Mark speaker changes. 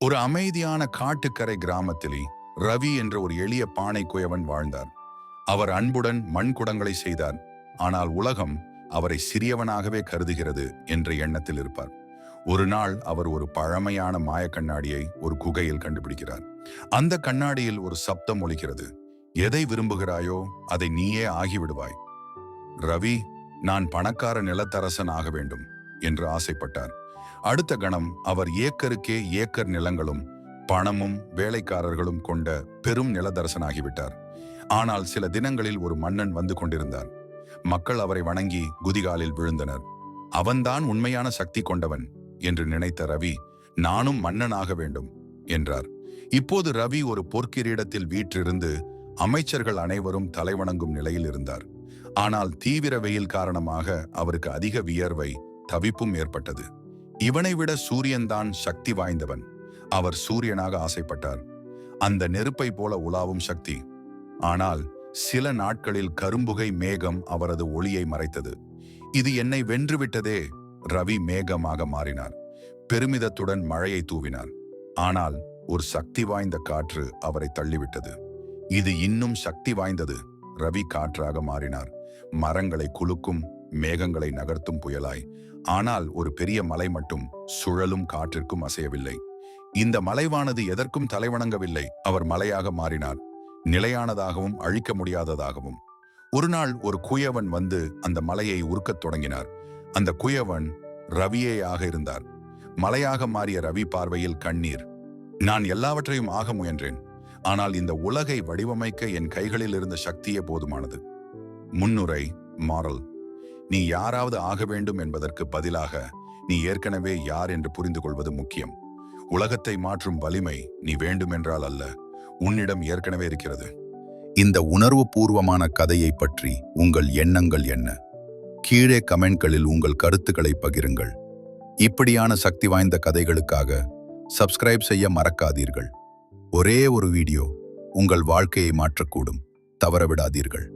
Speaker 1: ஒரு அமைதியான காட்டுக்கரை கிராமத்திலே ரவி என்ற ஒரு எளிய பானை குயவன் வாழ்ந்தார். அவர் அன்புடன் மண் குடங்களை செய்தார். ஆனால் உலகம் அவரை சிறியவனாகவே கருதுகிறது என்ற எண்ணத்தில் இருப்பார். ஒரு நாள் அவர் ஒரு பழமையான மாய கண்ணாடியை ஒரு குகையில் கண்டுபிடிக்கிறார். அந்த கண்ணாடியில் ஒரு சப்தம் ஒலிக்கிறது. எதை விரும்புகிறாயோ அதை நீயே ஆகிவிடுவாய். ரவி நான் பணக்கார நிலத்தரசன் ஆக வேண்டும். என்று ஆசைப்பட்டார். அடுத்த கணம் அவர் ஏக்கருக்கே ஏக்கர் நிலங்களும் பணமும் வேலைக்காரர்களும் கொண்ட பெரும் நிலதரசனாகிவிட்டார். ஆனால் சில தினங்களில் ஒரு மன்னன் வந்து கொண்டிருந்தார். மக்கள் அவரை வணங்கி குதிகாலில் விழுந்தனர். அவன்தான் உண்மையான சக்தி கொண்டவன் என்று நினைத்த ரவி நானும் மன்னனாக வேண்டும் என்றார். இப்போது ரவி ஒரு பொற்கிரீடத்தில் வீற்றிருந்து அமைச்சர்கள் அனைவரும் தலைவணங்கும் நிலையில் இருந்தார். ஆனால் தீவிர வெயில் காரணமாக அவருக்கு அதிக வியர்வை தவிப்பும் ஏற்பட்டது. இவனை விட சூரியன்தான் சக்தி வாய்ந்தவன். அவர் சூரியனாக ஆசைப்பட்டார். அந்த நெருப்பை போல உலாவும் சக்தி. ஆனால் சில நாட்களில் கரும்புகை மேகம் அவரது ஒளியை மறைத்தது. இது என்னை வென்றுவிட்டதே. ரவி மேகமாக மாறினார். பெருமிதத்துடன் மழையை தூவினார். ஆனால் ஒரு சக்தி வாய்ந்த காற்று அவரை தள்ளிவிட்டது. இது இன்னும் சக்தி வாய்ந்தது. ரவி காற்றாக மாறினார். மரங்களை குலுக்கும் மேகங்களை நகர்த்தும் புயலாய். ஆனால் ஒரு பெரிய மலை மட்டும் சுழலும் காற்றிற்கும் அசையவில்லை. இந்த மலைவானது எதற்கும் தலைவணங்கவில்லை. அவர் மலையாக மாறினார். நிலையானதாகவும் அழிக்க முடியாததாகவும். ஒரு நாள் ஒரு குயவன் வந்து அந்த மலையை உருக்கத் தொடங்கினார். அந்த குயவன் ரவியேயாக இருந்தார். மலையாக மாறிய ரவி பார்வையில் கண்ணீர். நான் எல்லாவற்றையும் ஆக முயன்றேன். ஆனால் இந்த உலகை வடிவமைக்க என் கைகளில் இருந்த சக்தியே போதுமானது. முன்னுரை மாரல் நீ யாராவது ஆக வேண்டும் என்பதற்கு பதிலாக நீ ஏற்கனவே யார் என்று புரிந்து கொள்வது முக்கியம். உலகத்தை மாற்றும் வலிமை நீ வேண்டுமென்றால் அல்ல உன்னிடம் ஏற்கனவே இருக்கிறது. இந்த உணர்வு பூர்வமான கதையை பற்றி உங்கள் எண்ணங்கள் என்ன? கீழே கமெண்ட்களில் உங்கள் கருத்துக்களை பகிருங்கள். இப்படியான சக்தி வாய்ந்த கதைகளுக்காக சப்ஸ்கிரைப் செய்ய மறக்காதீர்கள். ஒரே ஒரு வீடியோ உங்கள் வாழ்க்கையை மாற்றக்கூடும். தவறவிடாதீர்கள்.